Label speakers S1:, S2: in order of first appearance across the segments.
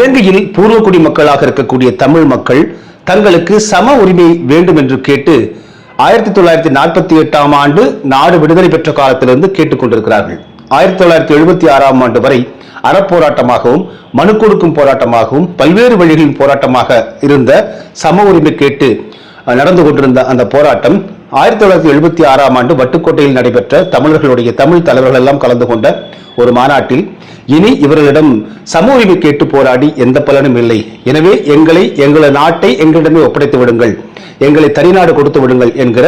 S1: இலங்கையில் பூர்வக்குடி மக்களாக இருக்கக்கூடிய தமிழ் மக்கள் தங்களுக்கு சம உரிமை வேண்டும் என்று கேட்டு ஆயிரத்தி தொள்ளாயிரத்தி நாற்பத்தி எட்டாம் ஆண்டு நாடு விடுதலை பெற்ற காலத்திலிருந்து கேட்டுக்கொண்டிருக்கிறார்கள் ஆயிரத்தி தொள்ளாயிரத்தி எழுபத்தி ஆறாம் ஆண்டு வரை அறப்போராட்டமாகவும் மனு கொடுக்கும் போராட்டமாகவும் பல்வேறு வழிகளின் போராட்டமாக இருந்த சம உரிமை கேட்டு நடந்து கொண்டிருந்த அந்த போராட்டம் ஆயிரத்தி தொள்ளாயிரத்தி எழுபத்தி ஆறாம் ஆண்டு வட்டுக்கோட்டையில் நடைபெற்ற தமிழர்களுடைய தமிழ் தலைவர்கள் எல்லாம் கலந்து கொண்ட ஒரு மாநாட்டில் இனி இவர்களிடம் சம உரிமை கேட்டு போராடி எந்த பலனும் இல்லை. எனவே எங்களை எங்களது நாட்டை எங்களிடமே ஒப்படைத்து விடுங்கள் எங்களை தனிநாடு கொடுத்து விடுங்கள் என்கிற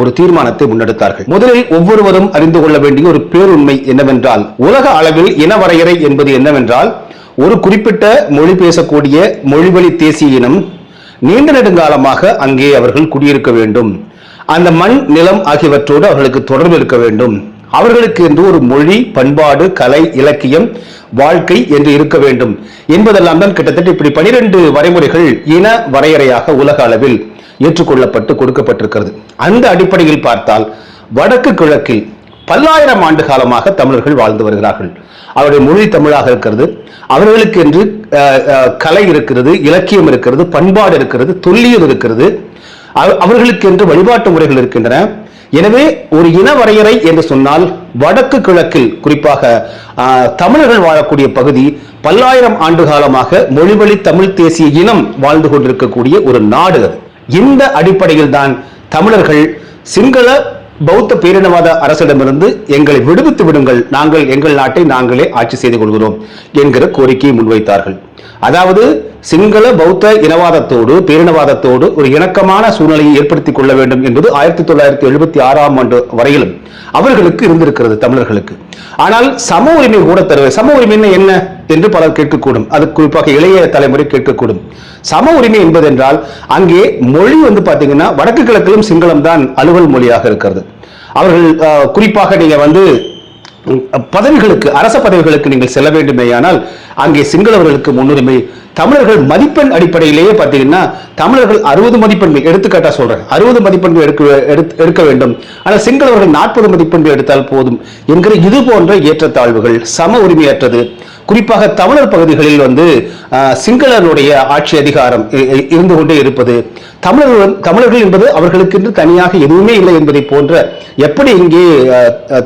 S1: ஒரு தீர்மானத்தை முன்னெடுத்தார்கள். முதலில் ஒவ்வொருவரும் அறிந்து கொள்ள வேண்டிய ஒரு பேருண்மை என்னவென்றால் உலக அளவில் இன வரையறை என்பது என்னவென்றால் ஒரு குறிப்பிட்ட மொழி பேசக்கூடிய மொழிவழி தேசிய இனம் நீண்ட நெடுங்காலமாக அங்கே அவர்கள் குடியிருக்க வேண்டும். அந்த மண் நிலம் ஆகியவற்றோடு அவர்களுக்கு தொடர்பு இருக்க வேண்டும். அவர்களுக்கு என்று ஒரு மொழி பண்பாடு கலை இலக்கியம் வாழ்க்கை என்று இருக்க வேண்டும். என்பதெல்லாம் தான் கிட்டத்தட்ட இப்படி பனிரெண்டு வரைமுறைகள் இன வரையறையாக உலக அளவில் ஏற்றுக்கொள்ளப்பட்டு கொடுக்கப்பட்டிருக்கிறது. அந்த அடிப்படையில் பார்த்தால் வடக்கு கிழக்கில் பல்லாயிரம் ஆண்டு காலமாக தமிழர்கள் வாழ்ந்து வருகிறார்கள். அவருடைய மொழி தமிழாக இருக்கிறது. அவர்களுக்கு என்று அஹ், கலை இருக்கிறது இலக்கியம் இருக்கிறது பண்பாடு இருக்கிறது தொல்லியல் இருக்கிறது. அவர்களுக்கு என்று வழிபாட்டு முறைகள் இருக்கின்றன. எனவே ஒரு இன வரையறை என்று சொன்னால் வடக்கு கிழக்கில் குறிப்பாக ஆஹ், தமிழர்கள் வாழக்கூடிய பகுதி பல்லாயிரம் ஆண்டு காலமாக மொழிவழி தமிழ் தேசிய இனம் வாழ்ந்து கொண்டிருக்கக்கூடிய ஒரு நாடு அது. இந்த அடிப்படையில் தான் தமிழர்கள் சிங்கள பௌத்த பேரினவாத அரசிடமிருந்து எங்களை விடுவித்து விடுங்கள் நாங்கள் எங்கள் நாட்டை நாங்களே ஆட்சி செய்து கொள்கிறோம் என்கிற கோரிக்கையை முன்வைத்தார்கள். அதாவது சிங்கள பௌத்த இனவாதத்தோடு பேரினவாதத்தோடு ஒரு இணக்கமான சூழ்நிலையை ஏற்படுத்திக் கொள்ள வேண்டும் என்பது ஆயிரத்தி தொள்ளாயிரத்தி எழுபத்தி ஆறாம் ஆண்டு வரையிலும் அவர்களுக்கு இருந்திருக்கிறது தமிழர்களுக்கு. ஆனால் சம உரிமை கூட தருவது சம உரிமை என்ன என்று பலர் கேட்கக்கூடும். அது குறிப்பாக இளைய தலைமுறை கேட்கக்கூடும். சம உரிமை என்பதென்றால் அங்கே மொழி வந்து பாத்தீங்கன்னா வடக்கு கிழக்கிலும் சிங்களம் தான் அலுவல் மொழியாக இருக்கிறது. அவர்கள் குறிப்பாக நீங்க வந்து பதவிகளுக்கு அரச பதவிகளுக்கு நீங்கள் செல்ல வேண்டுமேயானால் அங்கே சிங்களவர்களுக்கு முன்னுரிமை. தமிழர்கள் மதிப்பெண் அடிப்படையிலேயே பார்த்தீங்கன்னா தமிழர்கள் அறுபது மதிப்பெண்கள் எடுத்துக்காட்டா சொல்றேன். அறுபது மதிப்பெண்கள் எடுக்க எடுக்க வேண்டும். ஆனால் சிங்களவர்கள் நாற்பது மதிப்பெண்கள் எடுத்தால் போதும் என்கிற இது போன்ற ஏற்றத்தாழ்வுகள் சம உரிமையற்றது. குறிப்பாக தமிழர் பகுதிகளில் வந்து சிங்களருடைய ஆட்சி அதிகாரம் இருந்து கொண்டே இருப்பது. தமிழர்கள் தமிழர்கள் என்பது அவர்களுக்கென்று தனியாக எதுவுமே இல்லை என்பதை போன்ற எப்படி இங்கே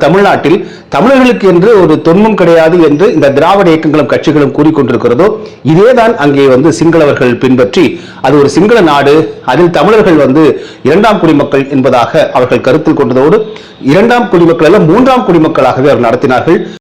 S1: தமிழ்நாட்டில் தமிழர்களுக்கு என்று ஒரு தொன்மம் கிடையாது என்று இந்த திராவிட இயக்கங்களும் கட்சிகளும் கூறிக்கொண்டிருக்கிறதோ இதேதான் அங்கே வந்து சிங்களவர்கள் பின்பற்றி அது ஒரு சிங்கள நாடு அதில் தமிழர்கள் வந்து இரண்டாம் குடிமக்கள் என்பதாக அவர்கள் கருத்தில் கொண்டதோடு இரண்டாம் குடிமக்கள் அல்ல மூன்றாம் குடிமக்களாகவே அவர் நடத்தினார்கள்.